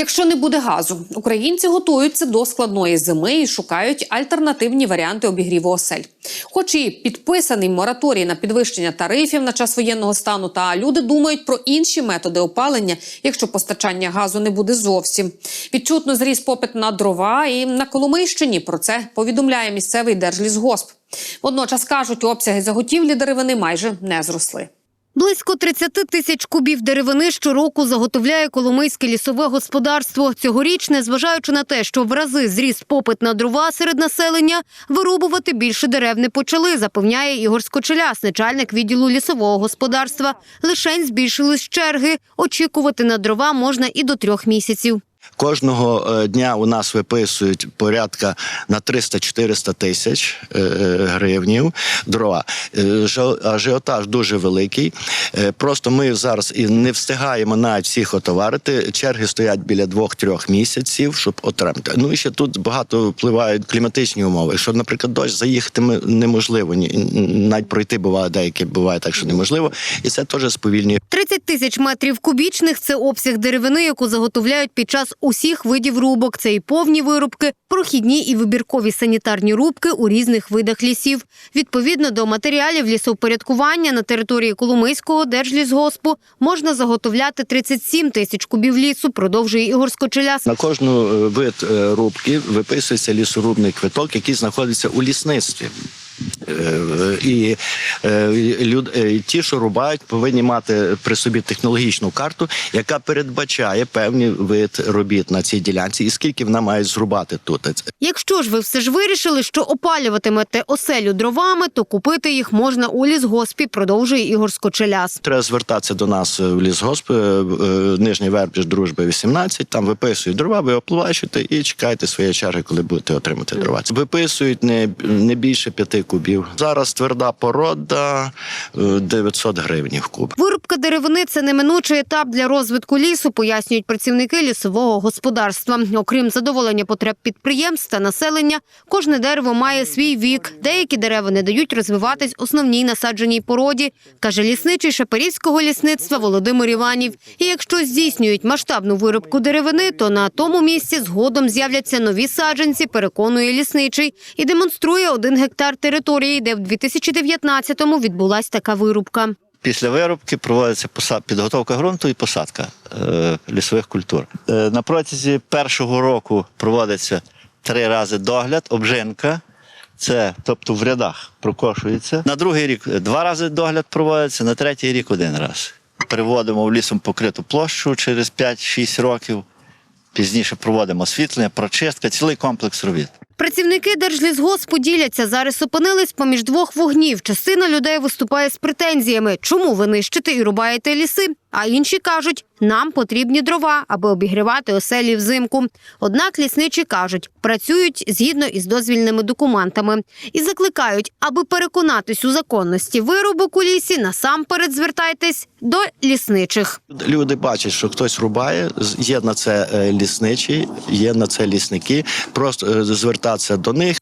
Якщо не буде газу, українці готуються до складної зими і шукають альтернативні варіанти обігріву осель. Хоч і підписаний мораторій на підвищення тарифів на час воєнного стану, та люди думають про інші методи опалення, якщо постачання газу не буде зовсім. Відчутно зріс попит на дрова і на Коломийщині. Про це повідомляє місцевий держлісгосп. Водночас кажуть, обсяги заготівлі деревини майже не зросли. Близько 30 тисяч кубів деревини щороку заготовляє Коломийське лісове господарство. Цьогоріч, незважаючи на те, що в рази зріс попит на дрова серед населення, вирубувати більше дерев не почали, запевняє Ігор Скочеляс, начальник відділу лісового господарства. Лишень збільшились черги. Очікувати на дрова можна і до трьох місяців. Кожного е, дня у нас виписують порядка на 300-400 тисяч е, гривнів дрова. Е, Ажіотаж дуже великий. Е, Просто ми зараз і не встигаємо навіть всіх отоварити. Черги стоять біля 2-3 місяців, щоб отримати. Ну і ще тут багато впливають кліматичні умови. Якщо, наприклад, дощ заїхати неможливо, навіть пройти буває деякі буває так, що неможливо, і це теж сповільнює 30 тисяч метрів кубічних – це обсяг деревини, яку заготовляють під час усіх видів рубок. Це і повні вирубки, прохідні і вибіркові санітарні рубки у різних видах лісів. Відповідно до матеріалів лісовпорядкування на території Коломийського держлісгоспу можна заготовляти 37 тисяч кубів лісу, продовжує Ігор Скочеляс. На кожну е, вид е, рубки виписується лісорубний квиток, який знаходиться у лісництві. Е, І е, люд, е, ті, що рубають, повинні мати при собі технологічну карту, яка передбачає певний вид робіт на цій ділянці, і скільки вона має зрубати тут. Якщо ж ви все ж вирішили, що опалюватимете оселю дровами, то купити їх можна у лісгоспі, продовжує Ігор Скочеляс. Треба звертатися до нас в лісгосп, Нижній Вербіж, Дружби 18, там виписують дрова, ви оплачуєте і чекаєте своєї черги, коли будете отримати дрова. Виписують не, не більше п'яти кубів. Зараз тверда порода е, 900 гривень в куб. Вирубка деревини це неминучий етап для розвитку лісу, пояснюють працівники лісового господарства. Окрім задоволення потреб підприємств та населення, кожне дерево має свій вік. Деякі дерева не дають розвиватись основній насадженій породі, каже лісничий Шепарівського лісництва Володимир Іванів. І якщо здійснюють масштабну вирубку деревини, то на тому місці згодом з'являться нові саджанці, переконує лісничий і демонструє один гектар території, де в 2019-му відбулась така вирубка. Після вирубки проводиться підготовка ґрунту і посадка е, лісових культур. Е, на протязі першого року проводиться три рази догляд, обжинка. Це тобто в рядах прокошується. На другий рік два рази догляд проводиться, на третій рік один раз. Переводимо в лісом покриту площу через 5-6 років. Пізніше проводимо освітлення, прочистка, цілий комплекс робіт. Працівники Держлісгоспу діляться. Зараз опинились поміж двох вогнів. Частина людей виступає з претензіями, чому ви нищите і рубаєте ліси. А інші кажуть, нам потрібні дрова, аби обігрівати оселі взимку. Однак лісничі кажуть, працюють згідно із дозвільними документами і закликають, аби переконатись у законності вирубок у лісі, насамперед звертайтесь до лісничих. Люди бачать, що хтось рубає, є на це е, лісничі, є на це лісники. Просто е, звертатися до них.